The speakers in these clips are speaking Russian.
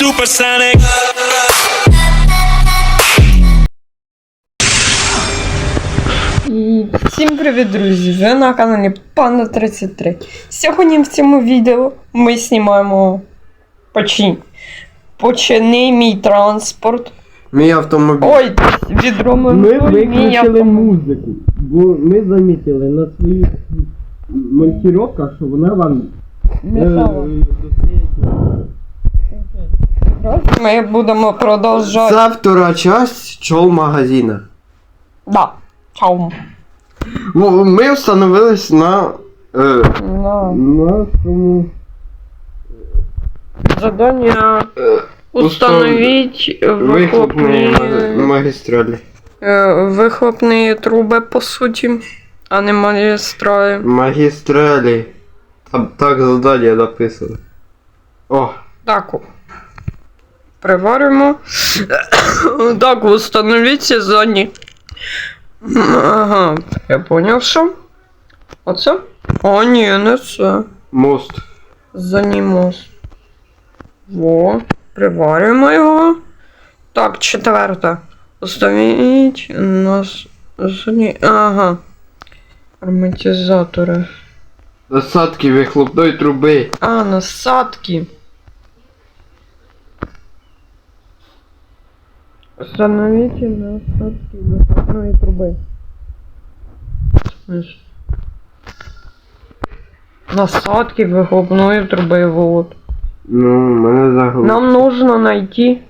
supersonic. І всім привіт, друзі! Ви на каналі Панда 33. Сьогодні в цьому відео ми знімаємо починь. Почини мій транспорт. Мій автомобіль. Ой, відро Ми мій виключили автомобіль. музику, бо ми замітили на своїх монтіровках, що вона вам е, Мішала. Ми будемо продовжувати. Це втора часть чол магазина. Да. Чаум. Ми встановились на е, На нашому задання е, установить вихлопної маги- вихлопні, магістралі. е, вихлопні труби, по суті, а не магістралі. Магістралі. Там так завдання написано. О, Так. Приваримо. Так, установіть задні. Ага, я поняв, що. Оце? О, ні, не це. мост. Задній мост. Во. Приварюємо його. Так, четверте. Установіть нас. Задні. Ага. Ароматизатори. Насадки вихлопної труби. А, насадки. Установите насадки выходной трубы. Слышь. Насадки выхлопной трубы, вот. Ну, мене заглушило. Нам нужно найти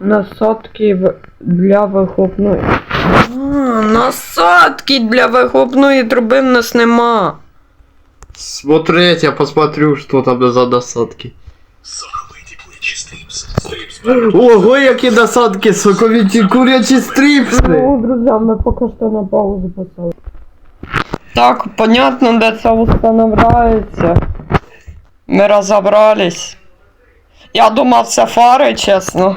насадки в- для выхлопной. А, насадки для выхлопной трубы в нас нема. Смотреть, я посмотрю, что там за насадки. Ого, які насадки, соковіті курячі стріпси! Ну, друзья, мы пока что на паузу поставили. Так, понятно, де це устанавливається. Ми розібрались. Я думав, це фари, чесно.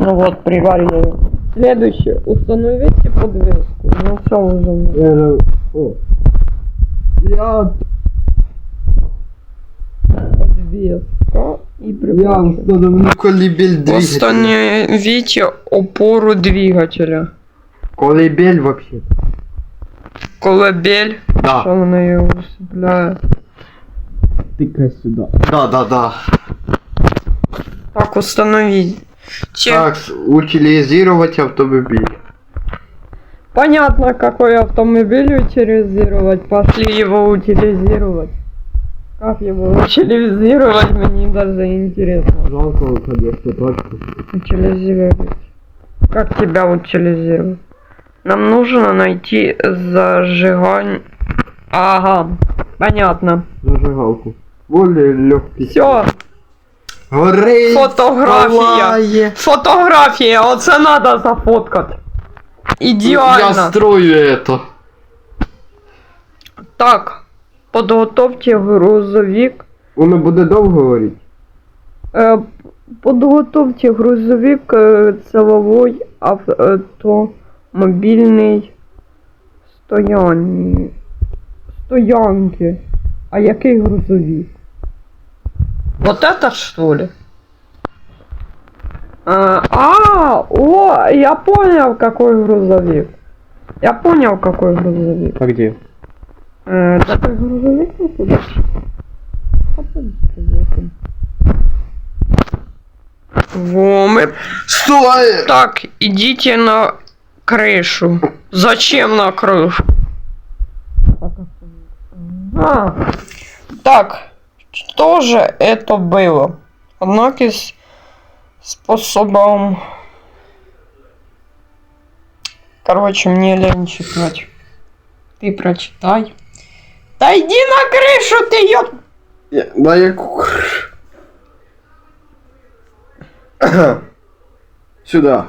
Ну вот, приварили. Следующее. Установите подвеску. Ну все уже. Я же... О. Я, Подвеска и я приварили. установлю колібель двигателя. Установите опору двигателя. Колібель вообще. Колыбель. Що Да. вона її усипляє. Тикай сюди. Да, да, да. Так, установить. Че- Так, утилизировать автомобиль. Понятно, какой автомобиль утилизировать. Пошли его утилизировать. Как его утилизировать, мне даже интересно. Жалко, конечно, точку. Утилизировать. Как тебя утилизировать? Нам нужно найти зажигание. Ага, понятно. Зажигалку. Более легкий. Все, Горить! фотографія. палає. Фотографія, оце надо зафоткати. Ідеально. Я строю это. Так, Подготовьте грузовик. Воно буде довго говорити? Е, Подготовьте грузовик е, силовой автомобільний стоянні. Стоянки. А який грузовик? Вот это что ли? А, а, о, я понял, какой грузовик. Я понял, какой грузовик. А где? Э, такой грузовик находится. Во, мы... Стой! Так, идите на крышу. Зачем на крышу? А, так, что же это было? Однако с способом... Короче, мне лень читать. Ты прочитай. Да иди на крышу, ты ёб... Я- На яку? Сюда.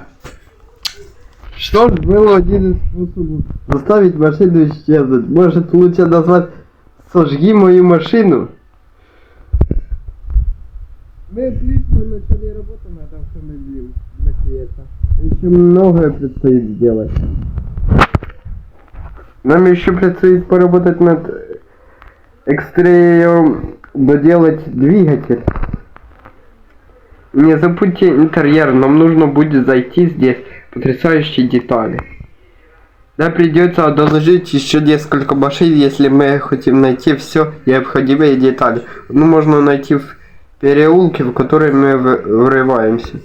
Что ж было один из способов заставить машину исчезнуть? Может лучше назвать «Сожги мою машину»? Мы отлично начали работу над автомобилем для клиента. Еще многое предстоит сделать. Нам еще предстоит поработать над экстреем доделать двигатель. Не забудьте интерьер, нам нужно будет зайти здесь. Потрясающие детали. Да придется одолжить еще несколько машин, если мы хотим найти все необходимые детали. Ну, можно найти в переулке, в который мы врываемся.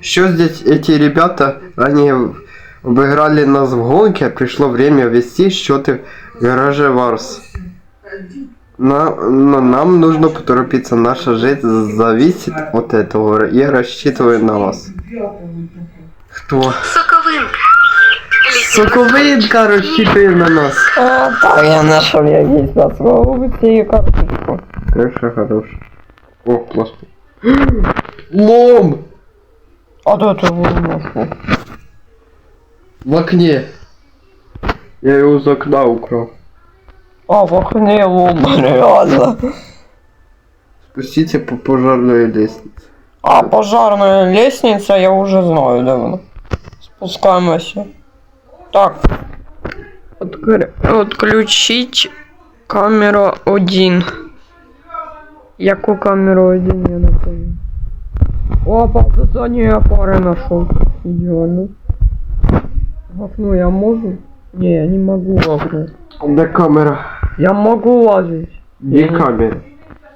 Еще здесь эти ребята, они обыграли нас в гонке, пришло время вести счеты в гараже Варс. На- но нам нужно поторопиться, наша жизнь зависит от этого. Я рассчитываю на вас. Кто? Соковинка. Соковинка рассчитывает на нас. А, так, я нашел, я есть попробуйте карточку. Хорошо, хорошо. О, классно. Лом! А то это нашел. В окне. Я его из окна украл. А, в окне лом, реально. Спустите по пожарной лестнице. А, пожарная лестница, я уже знаю давно. Спускаемся. Так. Откр- Отключить камеру 1. Яку камеру 1 я не помню. Опа, задание пары нашел. Идеально. В окно я могу? Не, я не могу в окно. Где камера? Я могу лазить. Где камера?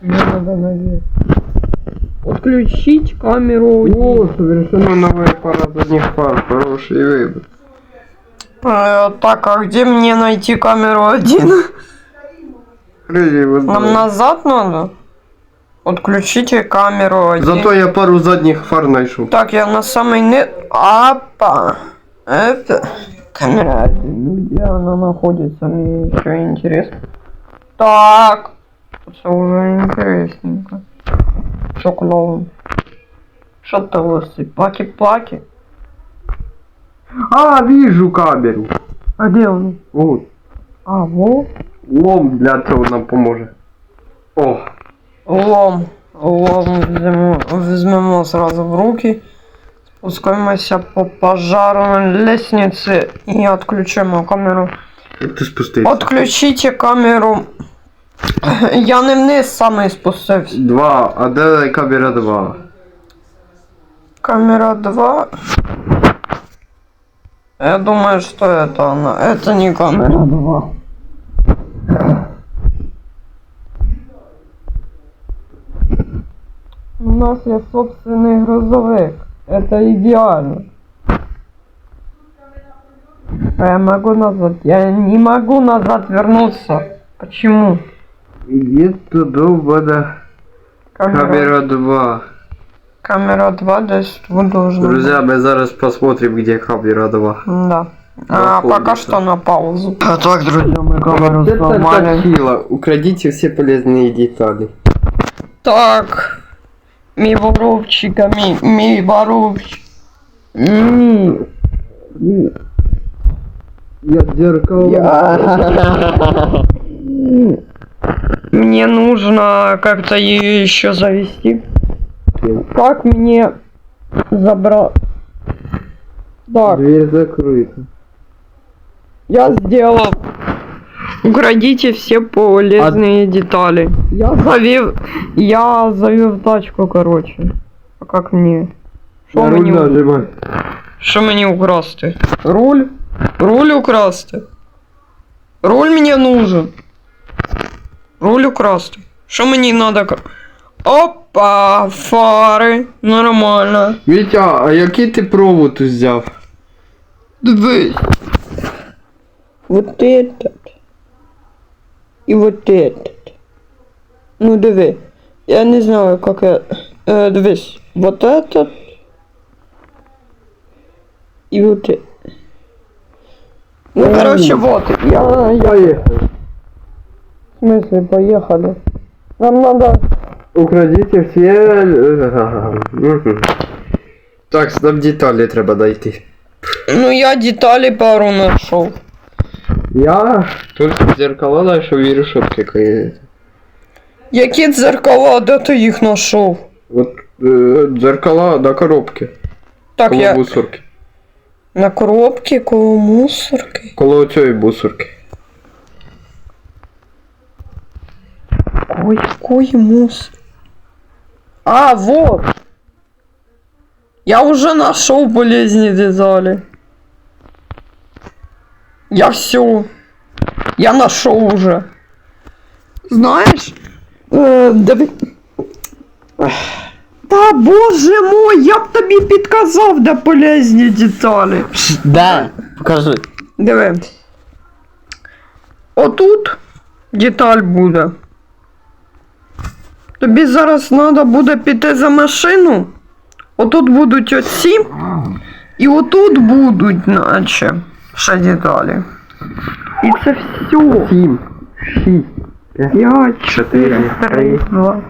Мне надо наверх. Отключить камеру 1. О, совершенно новая пара задних фар. Хороший выбор. Э, так, а где мне найти камеру один? Нам назад надо? Отключите камеру один. Зато я пару задних фар нашел. Так, я на самый не... Апа. Это... Камера. Ну, Где она находится? Мне еще интересно. Так. Это уже интересненько. Что клоун? Что ты лысый? Паки-паки? А, вижу камеру. А где он? Вот. А, вот. Лом для того нам поможет. О, Лом. Лом візьмемо сразу в руки. Спускаємося по пожарной лестнице і відключимо камеру. ти спустився. Отключите камеру. Я не вниз саме спустився. Два, а де камера два? Камера 2. Я думаю, что это она. Это не камера 2. У нас есть собственный грузовик. Это идеально. А я могу назад. Я не могу назад вернуться. Почему? Где-то довбана камера два. Камера 2 десь тут должна быть. Друзья, мы зараз посмотрим, где камера два. Да. А, пока что на паузу. А так, друзья, мы камеру Это сломали. тахила. Украдите все полезные детали. Так. Мій воровчика, мій, мій воровчик. М, Я зеркало. Мне нужно как-то ее еще завести. Как мне забрать? Так, Дверь закрыта. я сделал. Украдите все полезные детали. Я завел, я завел тачку, короче. А как мне? Что На мені, руль нажимай. що мені украсти? Руль? Руль украсти? Руль мені нужен. Руль украсти. Що мені надо? кра- Опа, фари. Нормально. Вітя, а який ти провод взяв? Дивись. Вот этот. И вот этот. Ну, диви. Я не знаю, как я... Э, дивись. Вот этот. И вот этот. Ну, Ой. короче, вот. Я, я... Поехали. В смысле, поехали? Нам надо... Украдите все... Так, нам деталі треба дойти. Ну, я детали пару нашел. Я только зеркала знайшов і решетки какие Які дзеркала, де ти їх нашел? Вот э, зеркала на коробке. Так, коло я... мусорки. На коробці коло мусорки. Коло цієї мусорки. Ой, який мусор. А, вот. Я уже нашел болезни детали. Я все. Я нашел уже. Знаешь, э, давай... Та боже мой, я б тобі підказав, де полезні деталі. Да, покажи. Диви. Отут деталь буде. Тобі зараз треба буде піти за машину. Отут будуть оці. І отут будуть, наче, ще деталі. І це все. Сім, шість, 5, 4, 3, 2.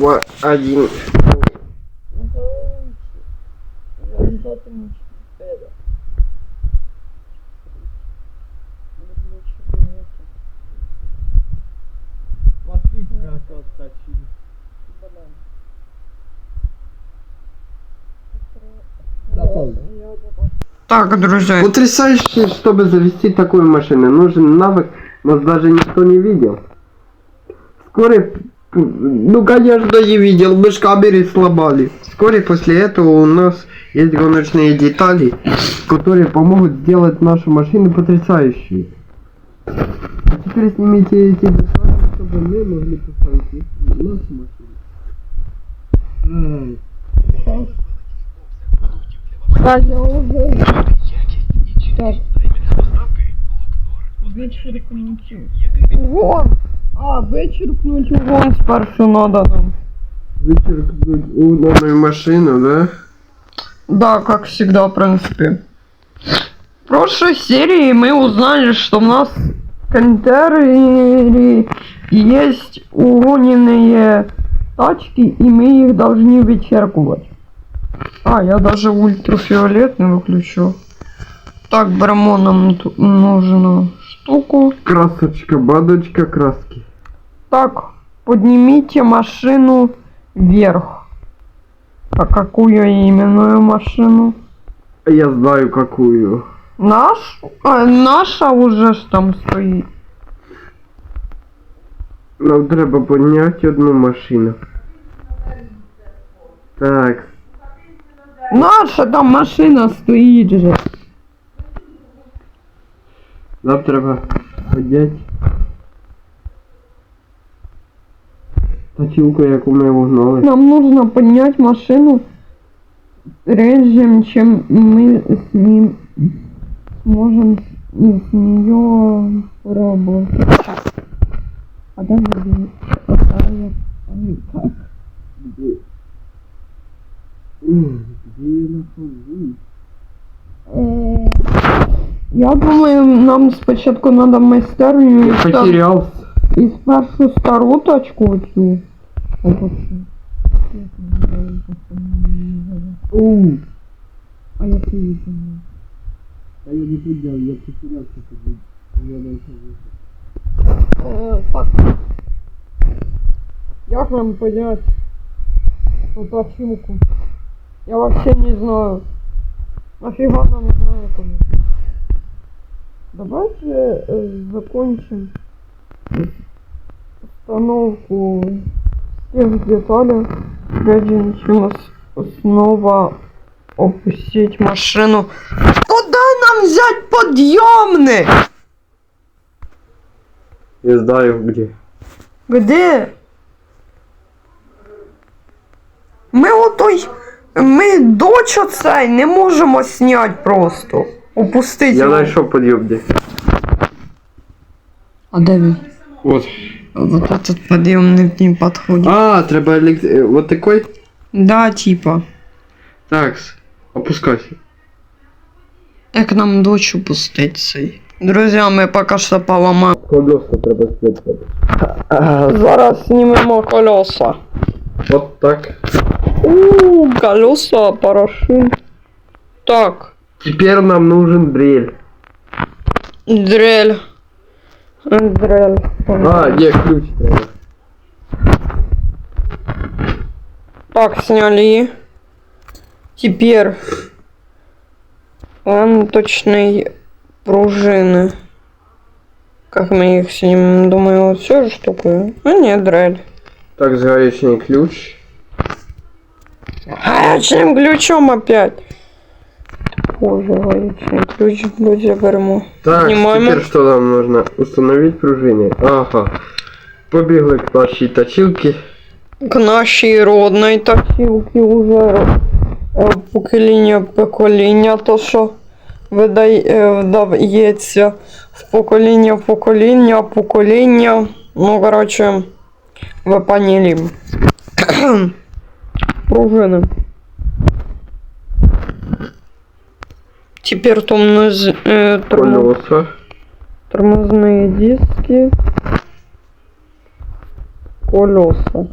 два, один. Так, друзья. Потрясающе, чтобы завести такую машину. Нужен навык, нас даже никто не видел. Вскоре, ну конечно не видел, мы ж камеры сломали. Вскоре после этого у нас есть гоночные детали, которые помогут сделать нашу машину потрясающей. А теперь снимите эти детали, чтобы мы могли поставить нашу машину. Ай. Так. Вичеркнуть. Вон! А, вичеркнуть вон спершу надо нам. Вычеркнуть угнанную машину, да? Да, как всегда, в принципе. В прошлой серии мы узнали, что у нас в контейнере есть угоненные тачки, и мы их должны вычеркивать. А, я даже ультрафиолетный выключу. Так, беремо нам тут нужную штуку. Красочка, бадочка, краски. Так, поднимите машину вверх. А какую именную машину? Я знаю какую. Наш? А, наша уже ж там стоїть. Нам треба підняти одну машину. Так, Наша там машина стоїть же. нам треба підняти. Тачілку, яку ми вогнали. Нам нужно поднять машину прежде, чем мы с ним сможем с нее работать. А даже вторая как? М, Де я нахожусь? Е, Я думаю, нам спочатку треба майстерню Я і, ста- потерявся. і спершу стару тачку оцю. Опа, що? Як називається, це не знаю. Оу. А як ти її помню? А я не підняв, я потерявся тоді. Я не нахожусь. Е, так. Як нам понять ту тачилку? Я вообще не знаю. Нафига нам знаю кому. Давайте э, закончим установку всех деталей, прежде чем снова опустить машину. Куда нам взять подъемник? Я знаю где. Где? Ми отой. Ми дочь оцей не можемо снять просто. Опустить. Я його. знайшов підйомник. А де він? Вот. Вот этот подъемник не подходит. А, треба елект... е, Вот такой? Да, типа. Так, опускайся. Як нам дочь опустить цей? Друзья, ми поки що поламаємо. Колеса треба спрятати. Зараз знімемо колеса. Вот так. Ууу, колеса, порошин. Так, Теперь нам нужен дрель. дрель. Дрель. А, є ключ. Так, сняли. Теперь ленточные пружины. Как мы их снимем? Думаю, вот всю штуку. А нет, дрель. Так, згаючий ключ. Гаечним ключом опять. Боже, гаечний ключ будь заберемо. Так, Знімаємо. теперь что нам нужно? Установить пружины. Ага. Побігли к нашій точилці. К нашій родної тахілки уже е, покоління в покоління, то що видає, е, вдається в покоління в покоління, покоління. Ну, короче, ви поняли. Пружини. Тепер тормоз, е, тормоз, Колеса. тормозные диски, колеса.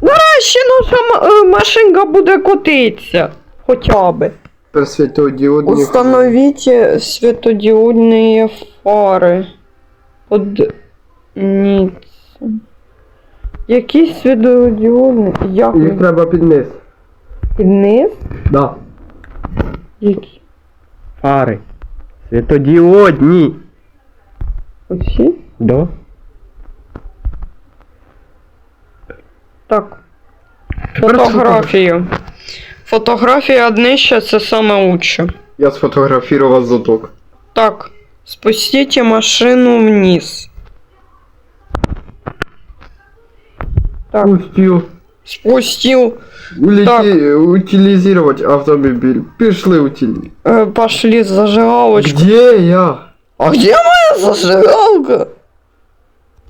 Нарешті наша м- е, машинка буде котитися. Хоча би. Тепер світодіодні. Установите светодиодные фари. Подніться. Які світодіодні? Як? Їх треба під низ. Вниз? Да. Які? Фари. Світодіодні. Оці? Да. Так. Фотографію. Фотографія днища це саме лучше. Я сфотографував заток. Так, спустите машину вниз. Так, Пустил. спустил. Улети... Утилизировать автомобиль. Пішли утили. Э, пошли зажигалочку. Где я? А где моя зажигалка?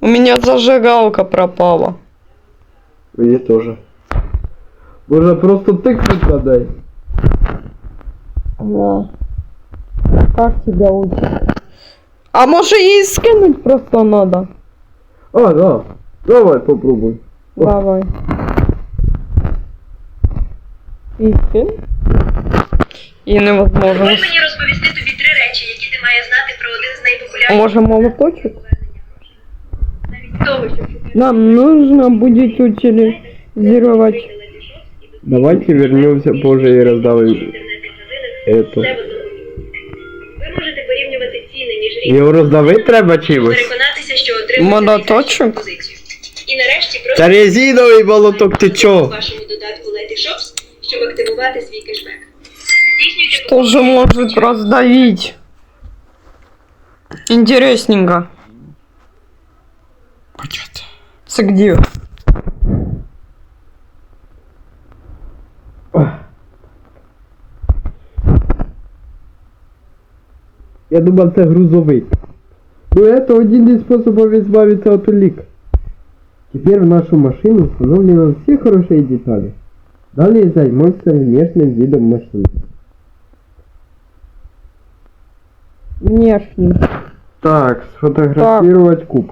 У меня зажигалка пропала. Мені теж. Може просто тикнуть надай. Да. Как тебя учить? А может ей скинуть просто надо? А, да. Давай попробуй. О. Давай. И скин? И невозможно. Дозволь мені розповісти тобі три речі, які ти маєш знати про один з А найпопулярніших может молоточек? навіть того, що шукати Нам нужно будет утилизировать. Давайте вернемся позже и раздавим інтернет-магазини эту. все в одному місці. Ви можете порівнювати ціни між різними, Його роздавити треба чимось. переконатися, що отримуєте Молоточок? найкращу позицію. І нарешті Та просто резиновий молоток, ти в чо? вашому додатку Letyshops, щоб активувати свій кешбек. Здійснюйте Что же может раздавить? Интересненько. Це где? Я думав, це грузовик. Ну это один из способов избавиться от улик. Теперь в нашу машину установлены все хорошие детали. Далее займемся внешним видом машины. Внешний. Так, сфотографировать куб.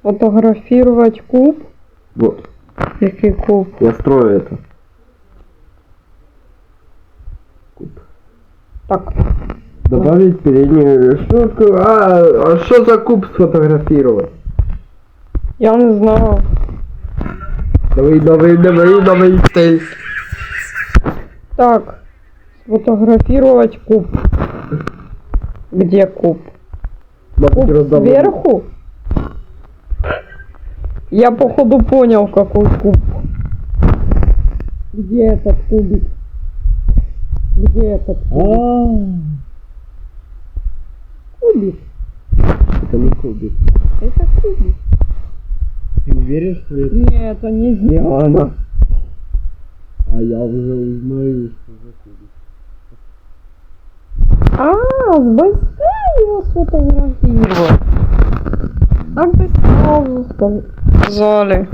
Сфотографировать куб. Вот, Який куб? я строю это. Куб. Так. Добавить переднюю решетку. А, а что за куб сфотографировать? Я не знаю. Давай, давай, давай, давай, стель. Так. Сфотографировать куб. Где куб? Куб сверху? Я походу понял, какой куб. Где этот кубик? Где этот кубик? Кубик. Это не кубик. Это кубик. Ты веришь, что это Нет, это не Диана. А я уже узнаю, что за кубик. А, с Байска его сфотографировал. Так бы сразу сказали.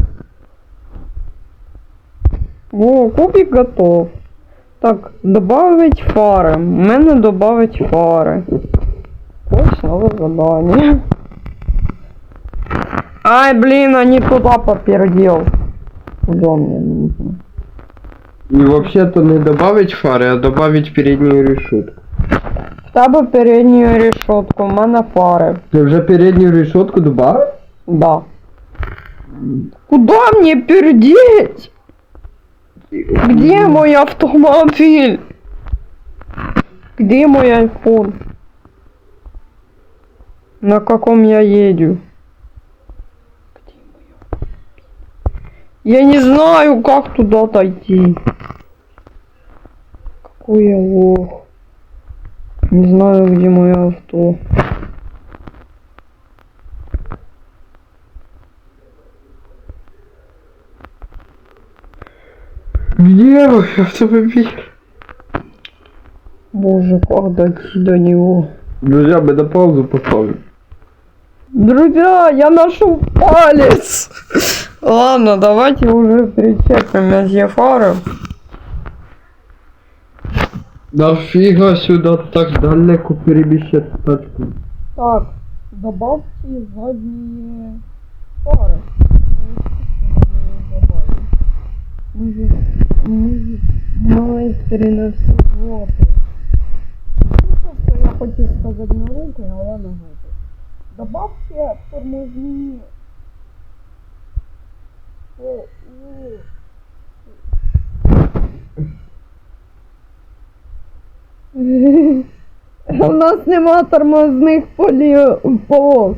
Во, кубик готов. Так, добавить фари. У мене добавить фари. Ось нове задание. Ай, блин, не туда попердел. Куда мне? И вообще-то не добавить фары, а добавить переднюю решетку. В тебе передню решетку, у мене фари. Ты уже переднюю решетку добавил? Да. Куда мне пердеть? Где мой автомобиль? Где мой айфон? На каком я еду? Где мой автомобиль? Я не знаю, как туда дойти. Какой я лох. Не знаю, где мое авто. Где мой автомобиль? Боже, как дойти до него? Друзья, мы на паузу поставим. Друзья, я нашел палец. Ладно, давайте уже причепим месье фары. Нафига сюда так далеко перемещать тачку? Так, добавьте задние фары. Мы же, мы же майстеры на все злоты. Ну, тобто я хотів сказати на руки, але на руки. Добавьте тормозні. О, о. У нас нема тормозних полі... полос.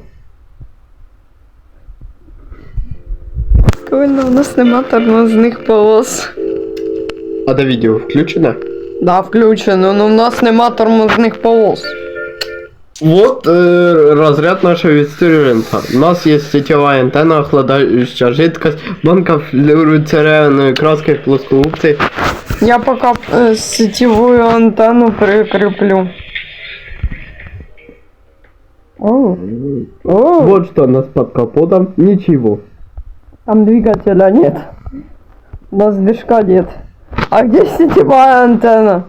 Прикольно, у нас нема тормозних полос. А до видео включено? Да, включено, но у нас нема тормозних полос. Вот э, разряд нашего инструмента. У нас есть сетевая антенна, охлаждающая жидкость, банка флюоресцированной краской плоскогубцы. Я пока э, сетевую антенну прикреплю. О, о, Вот что у нас под капотом. Ничего. там двигателя нет. У нас движка нет. А где сетевая антенна?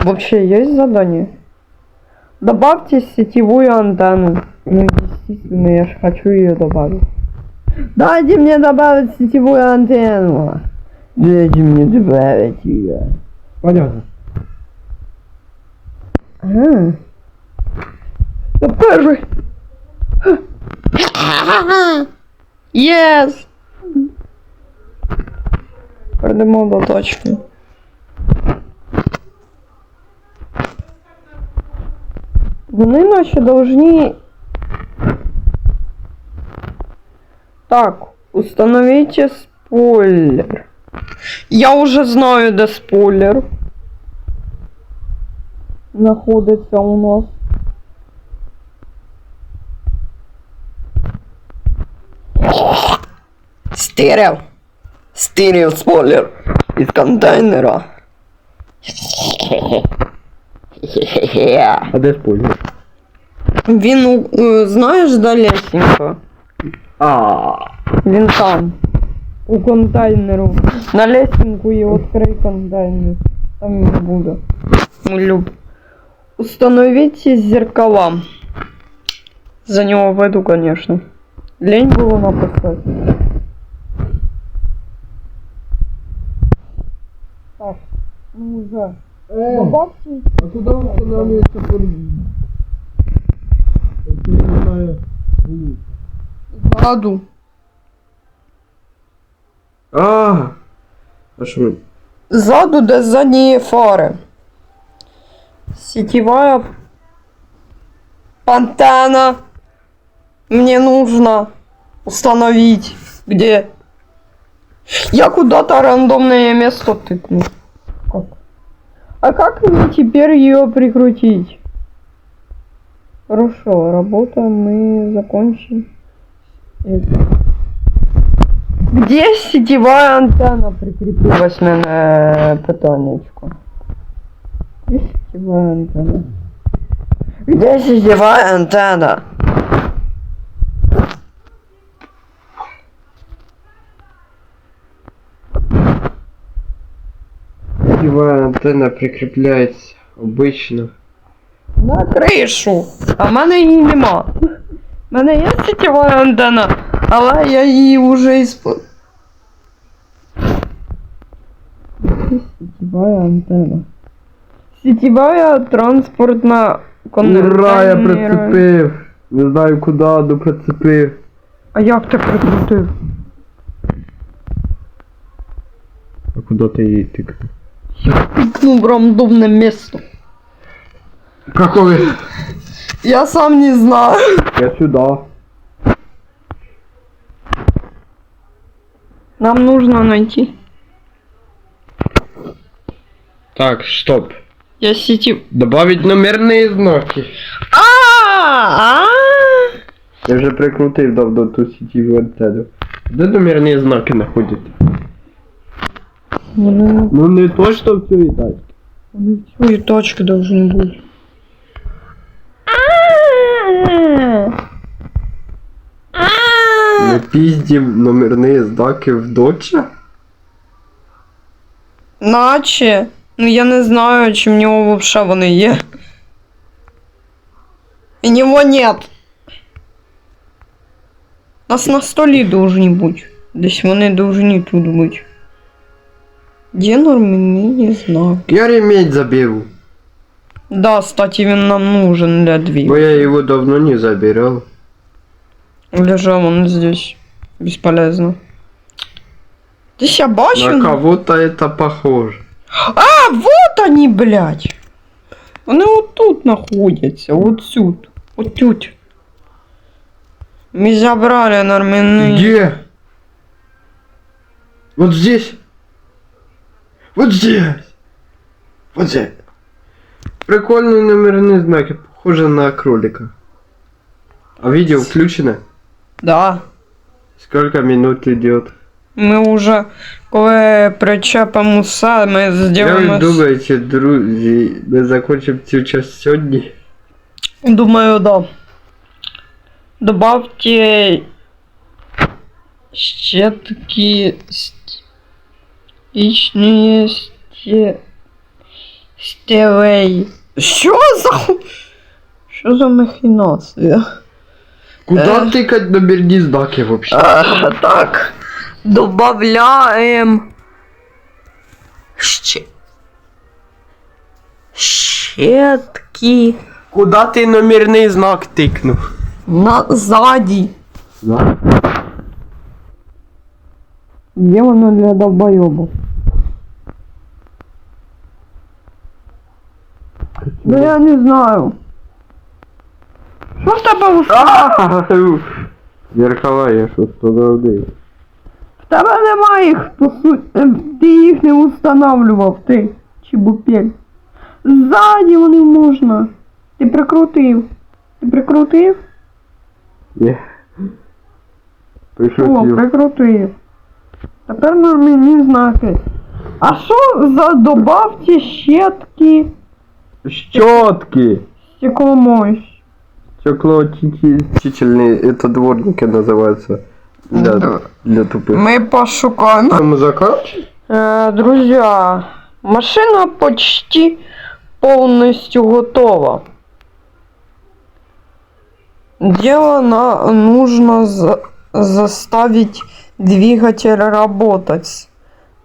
Вообще есть задание? Добавьте сетевую антенну. Ну, естественно, я же хочу ее добавить. Дайте мне добавить сетевую антенну. Дайте мне добавить ее. Понятно. Ага. Это первый. Yes. Перейдемо до точки. Вони наші должны... Так, установите спойлер. Я уже знаю, де спойлер знаходиться у нас. Стерео. Стерео спойлер із контейнера. А де спойлер? Він, у- е, знаєш, де лесенка? А, Він там. У контейнеру. На лесенку і відкрий контейнер. Там він буде. Люб. Установите зеркала. За него войду, конечно. Лень было написать. Так, ну уже. Добавьте а куда устанавливается под... сзаду. А, а что? Сзаду, да задние фары. Сетевая антенна. Мне нужно установить. Где? Я куда-то рандомное место тыкну. А как мне теперь ее прикрутить? Хорошо, работа мы закончим. Где сетевая антенна прикрепилась на питанечку? Где сетевая антенна? Где сетевая антенна? Сетевая антенна прикрепляется обычно. На кришу. А в мене її нема. У мене є сетєва антенна, але я її вже ісп... Сетєва антенна. Сетєва транспортна Ура, я прицепив. Не знаю куди, но прицепив. А як ти прикрутив? А куда ты її тикнув? Пикнув в рандомне місто. Какое? Я сам не знаю. Я сюда. Нам нужно найти. Так, стоп. Я сети... Добавить номерные знаки. А, Я вже прикрутив давно ту сітіву антенну. Де номерні знаки знаходять? Ну, Ну не точно в цій тачці. Они всю и точки должны быть. Не піздів номерні знаки в доча? Наче. Ну я не знаю, чи в нього вообще вони є. І него нет. Нас на столі должні бути. Десь вони должні тут бути. Де нормальний знак? Я ремень заберу. Да, кстати, він нам нужен для Бо дві. я его давно не забирал. Лежав он здесь. Бесполезно. Десь я бачу. На кого-то это похоже. А, вот они, блядь. Вони от тут знаходяться, от сюди. От тут. Ми забрали нормальний. Где? Вот здесь. Вот здесь. Вот здесь. Прикольные номерные знаки, похоже на кролика. А видео включено? Да. Сколько минут идет? Ми уже, коли причепимо все, ми Як зробимо. ви думаєте, друзі, ми закончимо цю часть сьогодні? Думаю, да. Добавьте ще такі стічні сте... стелей. Що за ху- Що за махінація? Куда Е. тикать номерні знаки вообще? А, так. Добавляем. Ще... Щетки. Куда ти номерний знак тикнув? На сзади. Знак? Где воно для долбоебов? Ну я не знаю. Що в тебе у А, Зеркала я що встановив. В тебе немає їх, по суті. Ти їх не устанавливав, ти. Чебупель. Ззаді вони можна. Ти прикрутив. Ти прикрутив? Ні. О, Пришутив. прикрутив. Тепер нормальні знаки. А що за добавте щетки Щетки. стекломойщ? Стеклоочистительные, это дворники называются. Для, Да. для тупых. Мы пошукаем. Там заканчивать? Э, друзья, машина почти полностью готова. Дело на, нужно за- заставить двигатель работать с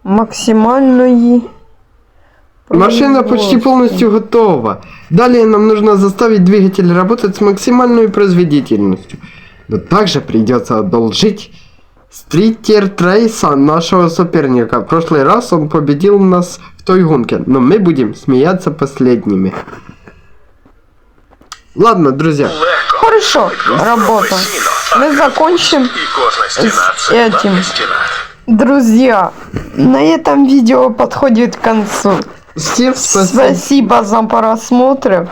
максимальной Машина почти производственностью. полностью готова. Далее нам нужно заставить двигатель работать с максимальной производительностью. Но также придется одолжить Стритер Трейса, нашего соперника. В прошлый раз он победил нас в той гонке, но мы будем смеяться последними. Ладно, друзья. Хорошо, работа. Мы закончим І кожна стіна с це этим. давня стіна. Друзья, на этом видео подходит к концу. Всем спасибо. Спасибо за просмотр.